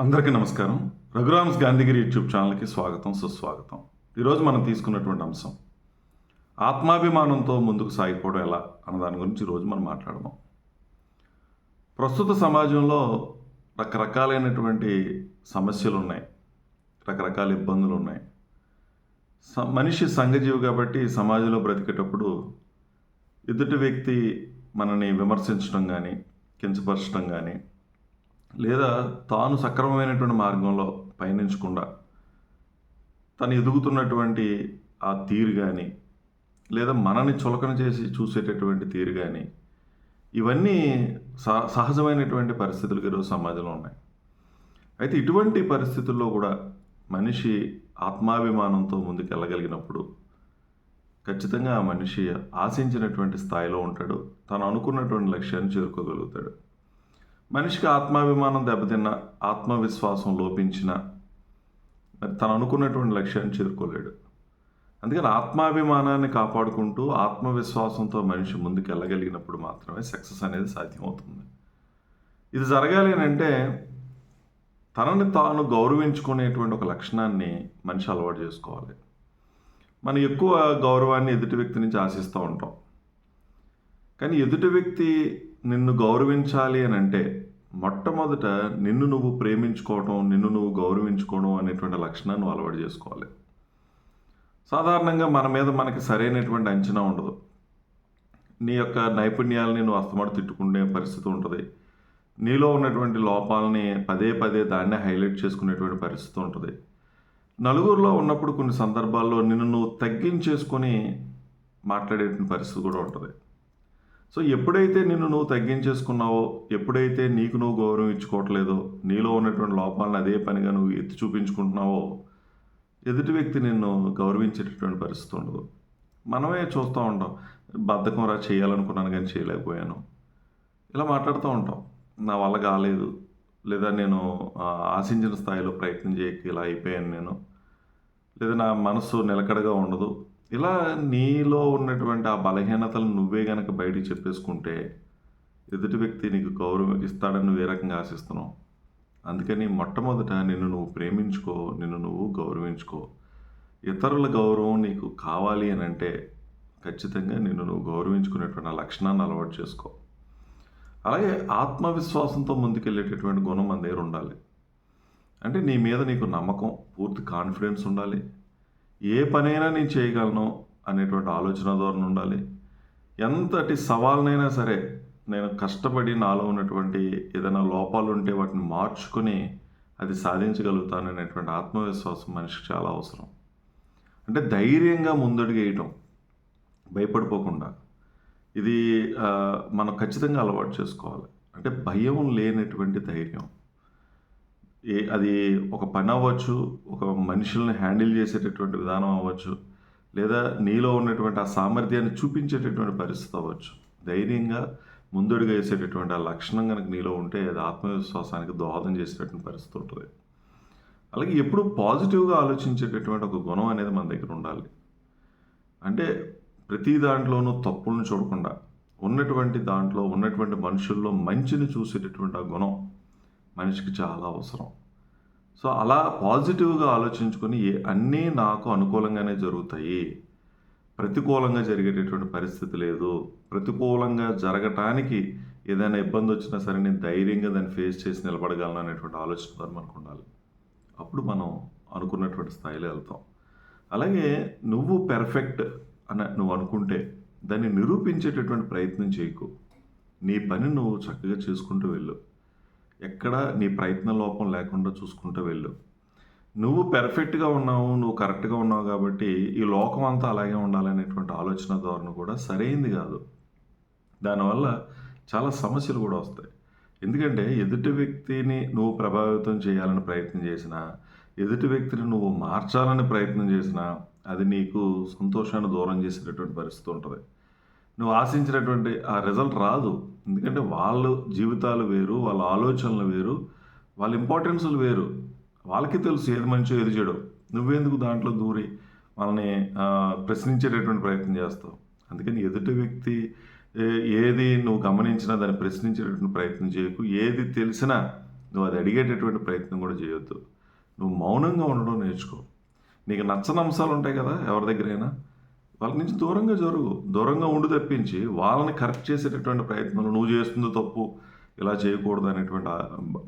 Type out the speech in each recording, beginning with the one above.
అందరికీ నమస్కారం. రఘురామ్స్ గాంధీగిరి యూట్యూబ్ ఛానల్కి స్వాగతం సుస్వాగతం. ఈరోజు మనం తీసుకున్నటువంటి అంశం ఆత్మాభిమానంతో ముందుకు సాగిపోవడం ఎలా అన్న దాని గురించి ఈరోజు మనం మాట్లాడదాం. ప్రస్తుత సమాజంలో రకరకాలైనటువంటి సమస్యలు ఉన్నాయి రకరకాల ఇబ్బందులు ఉన్నాయి స- మనిషి సంఘజీవి కాబట్టి సమాజంలో బ్రతికేటప్పుడు ఎదుటి వ్యక్తి మనని విమర్శించడం కానీ కించపరచడం కానీ లేదా తాను సక్రమమైనటువంటి మార్గంలో పయనించకుండా తను ఎదుగుతున్నటువంటి ఆ తీరు కానీ లేదా మనని చులకన చేసి చూసేటటువంటి తీరు కానీ ఇవన్నీ సహ సహజమైనటువంటి పరిస్థితులు ఈరోజు సమాజంలో ఉన్నాయి. అయితే ఇటువంటి పరిస్థితుల్లో కూడా మనిషి ఆత్మాభిమానంతో ముందుకెళ్ళగలిగినప్పుడు ఖచ్చితంగా ఆ మనిషి ఆశించినటువంటి స్థాయిలో ఉంటాడు. తను అనుకున్నటువంటి లక్ష్యాన్ని చేరుకోగలుగుతాడు. మనిషికి ఆత్మాభిమానం దెబ్బతిన్న ఆత్మవిశ్వాసం లోపించిన మరి తను అనుకున్నటువంటి లక్ష్యాన్ని చేరుకోలేడు. అందుకని ఆత్మాభిమానాన్ని కాపాడుకుంటూ ఆత్మవిశ్వాసంతో మనిషి ముందుకు వెళ్ళగలిగినప్పుడు మాత్రమే సక్సెస్ అనేది సాధ్యమవుతుంది. ఇది జరగాలి అని అంటే తనని తాను గౌరవించుకునేటువంటి ఒక లక్షణాన్ని మనిషి అలవాటు చేసుకోవాలి. మనం ఎక్కువ గౌరవాన్ని ఎదుటి వ్యక్తి నుంచి ఆశిస్తూ ఉంటాం. కానీ ఎదుటి వ్యక్తి నిన్ను గౌరవించాలి అని అంటే మొట్టమొదట నిన్ను నువ్వు ప్రేమించుకోవడం నిన్ను నువ్వు గౌరవించుకోవడం అనేటువంటి లక్షణాన్ని నువ్వు అలవాటు చేసుకోవాలి. సాధారణంగా మన మీద మనకి సరైనటువంటి అంచనా ఉండదు. నీ యొక్క నైపుణ్యాలని నువ్వు అస్తమాటు తిట్టుకునే పరిస్థితి ఉంటుంది. నీలో ఉన్నటువంటి లోపాలని పదే పదే దాన్నే హైలైట్ చేసుకునేటువంటి పరిస్థితి ఉంటుంది. నలుగురిలో ఉన్నప్పుడు కొన్ని సందర్భాల్లో నిన్ను నువ్వు తగ్గించేసుకొని మాట్లాడేటువంటి పరిస్థితి కూడా ఉంటుంది. సో ఎప్పుడైతే నిన్ను నువ్వు తగ్గించేసుకున్నావో ఎప్పుడైతే నీకు నువ్వు గౌరవం ఇచ్చుకోవట్లేదో నీలో ఉన్నటువంటి లోపాలను అదే పనిగా నువ్వు ఎత్తి చూపించుకుంటున్నావో ఎదుటి వ్యక్తి నిన్ను గౌరవించేటటువంటి పరిస్థితి ఉండదు. మనమే చూస్తూ ఉంటాం బద్ధకం రా చేయాలనుకున్నాను కానీ చేయలేకపోయాను. ఇలా మాట్లాడుతూ ఉంటాం. నా వల్ల కాలేదు లేదా నేను ఆశించిన స్థాయిలో ప్రయత్నం చేయక ఇలా అయిపోయాను నేను లేదా నా మనసు నిలకడగా ఉండదు. ఇలా నీలో ఉన్నటువంటి ఆ బలహీనతలను నువ్వే గనక బయటికి చెప్పేసుకుంటే ఎదుటి వ్యక్తి నీకు గౌరవం ఇస్తాడని నువ్వు ఏ రకంగా ఆశిస్తున్నావు? అందుకని మొట్టమొదట నిన్ను నువ్వు ప్రేమించుకో నిన్ను నువ్వు గౌరవించుకో. ఇతరుల గౌరవం నీకు కావాలి అని అంటే ఖచ్చితంగా నిన్ను నువ్వు గౌరవించుకునేటువంటి ఆ లక్షణాన్ని అలవాటు చేసుకో. అలాగే ఆత్మవిశ్వాసంతో ముందుకెళ్ళేటటువంటి గుణం మన దగ్గర ఉండాలి. అంటే నీ మీద నీకు నమ్మకం పూర్తి కాన్ఫిడెన్స్ ఉండాలి. ఏ పనైనా నేను చేయగలను అనేటువంటి ఆలోచన ధోరణి ఉండాలి. ఎంతటి సవాల్నైనా సరే నేను కష్టపడి నాలో ఉన్నటువంటి ఏదైనా లోపాలు ఉంటే వాటిని మార్చుకొని అది సాధించగలుగుతాను అనేటువంటి ఆత్మవిశ్వాసం మనిషికి చాలా అవసరం. అంటే ధైర్యంగా ముందడుగు వేయటం భయపడిపోకుండా. ఇది మనం ఖచ్చితంగా అలవాటు చేసుకోవాలి. అంటే భయం లేనటువంటి ధైర్యం. అది ఒక పని అవ్వచ్చు ఒక మనుషుల్ని హ్యాండిల్ చేసేటటువంటి విధానం అవ్వచ్చు లేదా నీలో ఉన్నటువంటి ఆ సామర్థ్యాన్ని చూపించేటటువంటి పరిస్థితి అవ్వచ్చు. ధైర్యంగా ముందడుగు వేసేటటువంటి ఆ లక్షణం కనుక నీలో ఉంటే అది ఆత్మవిశ్వాసానికి దోహదం చేసేటటువంటి పరిస్థితి ఉంటుంది. అలాగే ఎప్పుడు పాజిటివ్గా ఆలోచించేటటువంటి ఒక గుణం అనేది మన దగ్గర ఉండాలి. అంటే ప్రతి దాంట్లోనూ తప్పులను చూడకుండా ఉన్నటువంటి దాంట్లో ఉన్నటువంటి మనుషుల్లో మంచిని చూసేటటువంటి ఆ గుణం మనిషికి చాలా అవసరం. సో అలా పాజిటివ్గా ఆలోచించుకొని ఏ అన్నీ నాకు అనుకూలంగానే జరుగుతాయి. ప్రతికూలంగా జరిగేటటువంటి పరిస్థితి లేదు. ప్రతికూలంగా జరగటానికి ఏదైనా ఇబ్బంది వచ్చినా సరే నేను ధైర్యంగా దాన్ని ఫేస్ చేసి నిలబడగలను అనేటువంటి ఆలోచన మనకు ఉండాలి. అప్పుడు మనం అనుకున్నటువంటి స్థాయిలో వెళ్తాం. అలాగే నువ్వు పెర్ఫెక్ట్ అని నువ్వు అనుకుంటే దాన్ని నిరూపించేటటువంటి ప్రయత్నం చేయకు. నీ పని నువ్వు చక్కగా చేసుకుంటూ వెళ్ళు. ఎక్కడ నీ ప్రయత్న లోపం లేకుండా చూసుకుంటూ వెళ్ళు. నువ్వు పెర్ఫెక్ట్గా ఉన్నావు నువ్వు కరెక్ట్గా ఉన్నావు కాబట్టి ఈ లోకం అంతా అలాగే ఉండాలనేటువంటి ఆలోచన ధోరణి కూడా సరైంది కాదు. దానివల్ల చాలా సమస్యలు కూడా వస్తాయి. ఎందుకంటే ఎదుటి వ్యక్తిని నువ్వు ప్రభావితం చేయాలని ప్రయత్నం చేసినా ఎదుటి వ్యక్తిని నువ్వు మార్చాలని ప్రయత్నం చేసినా అది నీకు సంతోషాన్ని దూరం చేసేటటువంటి పరిస్థితి ఉంటుంది. నువ్వు ఆశించినటువంటి ఆ రిజల్ట్ రాదు. ఎందుకంటే వాళ్ళ జీవితాలు వేరు వాళ్ళ ఆలోచనలు వేరు వాళ్ళ ఇంపార్టెన్స్లు వేరు. వాళ్ళకి తెలుసు ఏది మంచో ఏది చెడో. నువ్వెందుకు దాంట్లో దూరి వాళ్ళని ప్రశ్నించేటటువంటి ప్రయత్నం చేస్తావు? అందుకని ఎదుటి వ్యక్తి ఏది నువ్వు గమనించినా దాన్ని ప్రశ్నించేటటువంటి ప్రయత్నం చేయకు. ఏది తెలిసినా నువ్వు అది అడిగేటటువంటి ప్రయత్నం కూడా చేయొద్దు. నువ్వు మౌనంగా ఉండడం నేర్చుకో. నీకు నచ్చని అంశాలు ఉంటాయి కదా ఎవరి దగ్గరైనా. వాళ్ళ నుంచి దూరంగా జరుగు. దూరంగా ఉండి తప్పించి వాళ్ళని కరెక్ట్ చేసేటటువంటి ప్రయత్నాలు నువ్వు చేస్తుంది తప్పు ఇలా చేయకూడదు అనేటువంటి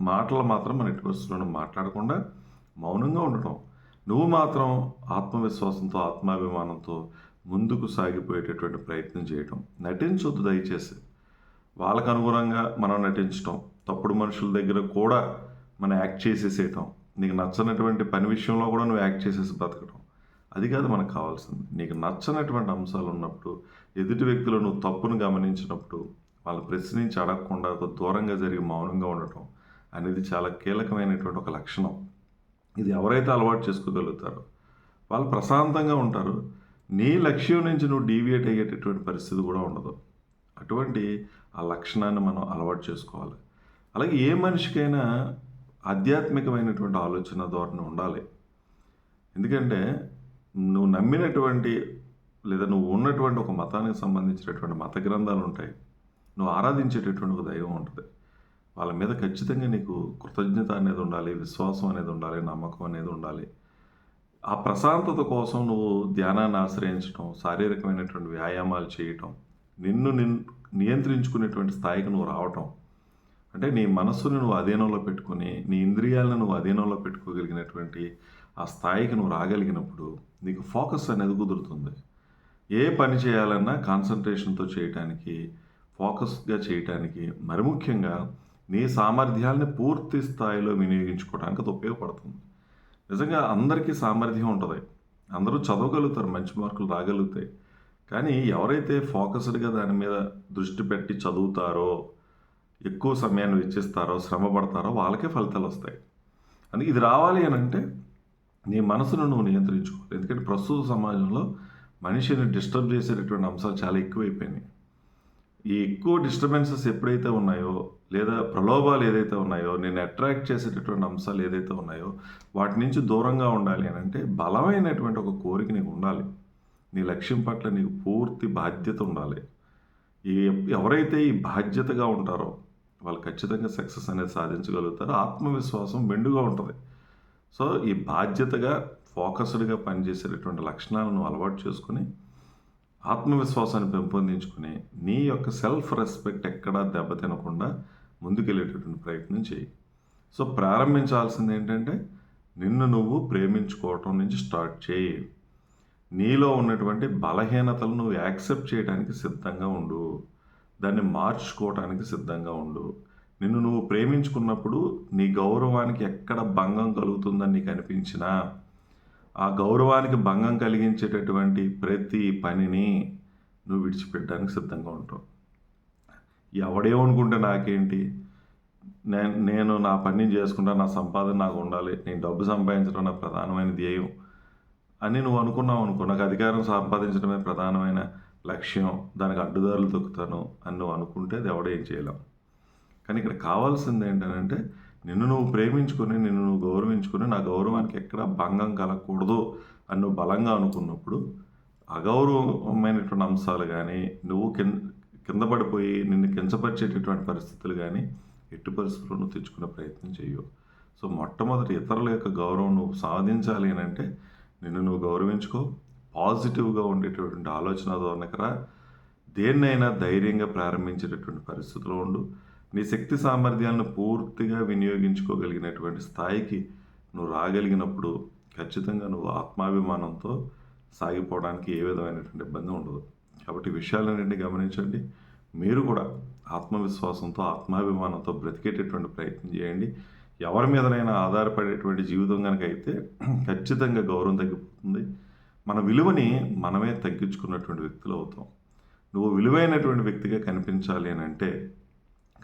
మాటలు మాత్రం మన ఇటు వస్తున్న మాట్లాడకుండా మౌనంగా ఉండటం. నువ్వు మాత్రం ఆత్మవిశ్వాసంతో ఆత్మాభిమానంతో ముందుకు సాగిపోయేటటువంటి ప్రయత్నం చేయటం. నటించొద్దు దయచేసి. వాళ్ళకు అనుగుణంగా మనం నటించటం. తప్పుడు మనుషుల దగ్గర కూడా మనం యాక్ట్ చేసేసేయటం. నీకు నచ్చనటువంటి పని విషయంలో కూడా నువ్వు యాక్ట్ చేసేసి బ్రతకటం అది కాదు మనకు కావాల్సింది. నీకు నచ్చనటువంటి అంశాలు ఉన్నప్పుడు ఎదుటి వ్యక్తులు నువ్వు తప్పును గమనించినప్పుడు వాళ్ళ ప్రశ్నించి అడగకుండా ఒక దూరంగా జరిగి మౌనంగా ఉండటం అనేది చాలా కీలకమైనటువంటి ఒక లక్షణం. ఇది ఎవరైతే అలవాటు చేసుకోగలుగుతారో వాళ్ళు ప్రశాంతంగా ఉంటారు. నీ లక్ష్యం నుంచి నువ్వు డీవియేట్ అయ్యేటటువంటి పరిస్థితి కూడా ఉండదు. అటువంటి ఆ లక్షణాన్ని మనం అలవాటు చేసుకోవాలి. అలాగే ఏ మనిషికైనా ఆధ్యాత్మికమైనటువంటి ఆలోచన ధోరణి ఉండాలి. ఎందుకంటే నువ్వు నమ్మినటువంటి లేదా నువ్వు ఉన్నటువంటి ఒక మతానికి సంబంధించినటువంటి మత గ్రంథాలు ఉంటాయి. నువ్వు ఆరాధించేటటువంటి ఒక దైవం ఉంటుంది. వాళ్ళ మీద ఖచ్చితంగా నీకు కృతజ్ఞత అనేది ఉండాలి విశ్వాసం అనేది ఉండాలి నమ్మకం అనేది ఉండాలి. ఆ ప్రశాంతత కోసం నువ్వు ధ్యానాన్ని ఆశ్రయించడం శారీరకమైనటువంటి వ్యాయామాలు చేయటం నిన్ను నిన్ నియంత్రించుకునేటువంటి స్థాయికి నువ్వు రావటం. అంటే నీ మనస్సును నువ్వు అధీనంలో పెట్టుకొని నీ ఇంద్రియాలను నువ్వు అధీనంలో పెట్టుకోగలిగినటువంటి ఆ స్థాయికి నువ్వు రాగలిగినప్పుడు నీకు ఫోకస్ అనేది కుదురుతుంది. ఏ పని చేయాలన్నా కాన్సన్ట్రేషన్తో చేయటానికి ఫోకస్గా చేయటానికి మరి ముఖ్యంగా నీ సామర్థ్యాలని పూర్తి స్థాయిలో వినియోగించుకోవడానికి అది ఉపయోగపడుతుంది. నిజంగా అందరికీ సామర్థ్యం ఉంటుంది. అందరూ చదవగలుగుతారు మంచి మార్కులు రాగలుగుతాయి కానీ ఎవరైతే ఫోకస్డ్గా దాని మీద దృష్టి పెట్టి చదువుతారో ఎక్కువ సమయాన్ని వెచ్చిస్తారో శ్రమ పడతారో వాళ్ళకే ఫలితాలు వస్తాయి. అందుకే ఇది రావాలి అని అంటే నీ మనసును నువ్వు నియంత్రించుకోవాలి ఎందుకంటే ప్రస్తుత సమాజంలో మనిషిని డిస్టర్బ్ చేసేటటువంటి అంశాలు చాలా ఎక్కువైపోయినాయి. ఈ ఎక్కువ డిస్టర్బెన్సెస్ ఎప్పుడైతే ఉన్నాయో లేదా ప్రలోభాలు ఏదైతే ఉన్నాయో నేను అట్రాక్ట్ చేసేటటువంటి అంశాలు ఏదైతే ఉన్నాయో వాటి నుంచి దూరంగా ఉండాలి అని అంటే బలమైనటువంటి ఒక కోరిక నీకు ఉండాలి. నీ లక్ష్యం పట్ల నీకు పూర్తి బాధ్యత ఉండాలి. ఈ ఎవరైతే ఈ బాధ్యతగా ఉంటారో వాళ్ళు ఖచ్చితంగా సక్సెస్ అనేది సాధించగలుగుతారు. ఆత్మవిశ్వాసం మెండుగా ఉంటుంది. సో ఈ బాధ్యతగా ఫోకస్డ్గా పనిచేసేటటువంటి లక్షణాలను అలవాటు చేసుకుని ఆత్మవిశ్వాసాన్ని పెంపొందించుకుని నీ యొక్క సెల్ఫ్ రెస్పెక్ట్ ఎక్కడా దెబ్బతినకుండా ముందుకెళ్ళేటటువంటి ప్రయత్నం చేయి. సో ప్రారంభించాల్సింది ఏంటంటే నిన్ను నువ్వు ప్రేమించుకోవటం నుంచి స్టార్ట్ చేయి. నీలో ఉన్నటువంటి బలహీనతలు నువ్వు యాక్సెప్ట్ చేయడానికి సిద్ధంగా ఉండు. దాన్ని మార్చుకోవటానికి సిద్ధంగా ఉండు. నిన్ను నువ్వు ప్రేమించుకున్నప్పుడు నీ గౌరవానికి ఎక్కడ భంగం కలుగుతుందని నీకు అనిపించినా ఆ గౌరవానికి భంగం కలిగించేటటువంటి ప్రతి పనిని నువ్వు విడిచిపెట్టడానికి సిద్ధంగా ఉంటావు. ఎవడేమనుకుంటే నాకేంటి? నేను నేను నా పని చేసుకుంటా నా సంపాదన నాకు ఉండాలి నేను డబ్బు సంపాదించడం నా ప్రధానమైన ధ్యేయం అని నువ్వు అనుకున్నావు అనుకో నాకు అధికారం సంపాదించడమే ప్రధానమైన లక్ష్యం దానికి అడ్డుదారులు తొక్కుతాను అని నువ్వు అనుకుంటే అది ఎవడేం చేయలేం. కానీ ఇక్కడ కావాల్సింది ఏంటంటే నిన్ను నువ్వు ప్రేమించుకొని నిన్ను నువ్వు గౌరవించుకొని నా గౌరవానికి ఎక్కడ భంగం కలగకూడదు అని నువ్వు బలంగా అనుకున్నప్పుడు అగౌరవమైనటువంటి అంశాలు కానీ నువ్వు కింద కింద పడిపోయి నిన్ను కించపరిచేటటువంటి పరిస్థితులు కానీ ఎట్టి పరిస్థితుల్లో నువ్వు తెచ్చుకునే ప్రయత్నం చేయవు. సో మొట్టమొదటి ఇతరుల యొక్క గౌరవం నువ్వు సాధించాలి అని అంటే నిన్ను నువ్వు గౌరవించుకో పాజిటివ్గా ఉండేటటువంటి ఆలోచన ధోరణికరా దేన్నైనా ధైర్యంగా ప్రారంభించేటటువంటి పరిస్థితిలో ఉండు. నీ శక్తి సామర్థ్యాలను పూర్తిగా వినియోగించుకోగలిగినటువంటి స్థాయికి నువ్వు రాగలిగినప్పుడు ఖచ్చితంగా నువ్వు ఆత్మాభిమానంతో సాగిపోవడానికి ఏ విధమైనటువంటి ఇబ్బంది ఉండదు. కాబట్టి విషయాలన్నింటినీ గమనించండి. మీరు కూడా ఆత్మవిశ్వాసంతో ఆత్మాభిమానంతో బ్రతికేటటువంటి ప్రయత్నం చేయండి. ఎవరి మీదనైనా ఆధారపడేటువంటి జీవితం కనుక అయితే ఖచ్చితంగా గౌరవం తగ్గిపోతుంది. మన విలువని మనమే తగ్గించుకున్నటువంటి వ్యక్తులు అవుతాం. నువ్వు విలువైనటువంటి వ్యక్తిగా కనిపించాలి అని అంటే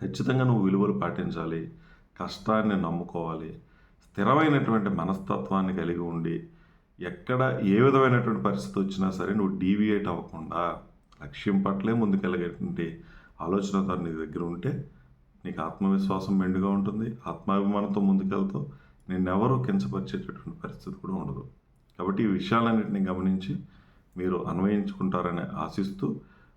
ఖచ్చితంగా నువ్వు విలువలు పాటించాలి కష్టాన్ని నమ్ముకోవాలి స్థిరమైనటువంటి మనస్తత్వాన్ని కలిగి ఉండి ఎక్కడ ఏ విధమైనటువంటి పరిస్థితి వచ్చినా సరే నువ్వు డీవియేట్ అవ్వకుండా లక్ష్యం పట్లే ముందుకెళ్ళగేటువంటి ఆలోచనతో నీ దగ్గర ఉంటే నీకు ఆత్మవిశ్వాసం మెండుగా ఉంటుంది ఆత్మాభిమానంతో ముందుకెళ్తూ నిన్నెవరూ కించపరిచేటటువంటి పరిస్థితి కూడా ఉండదు. కాబట్టి ఈ విషయాలన్నింటినీ గమనించి మీరు అన్వయించుకుంటారని ఆశిస్తూ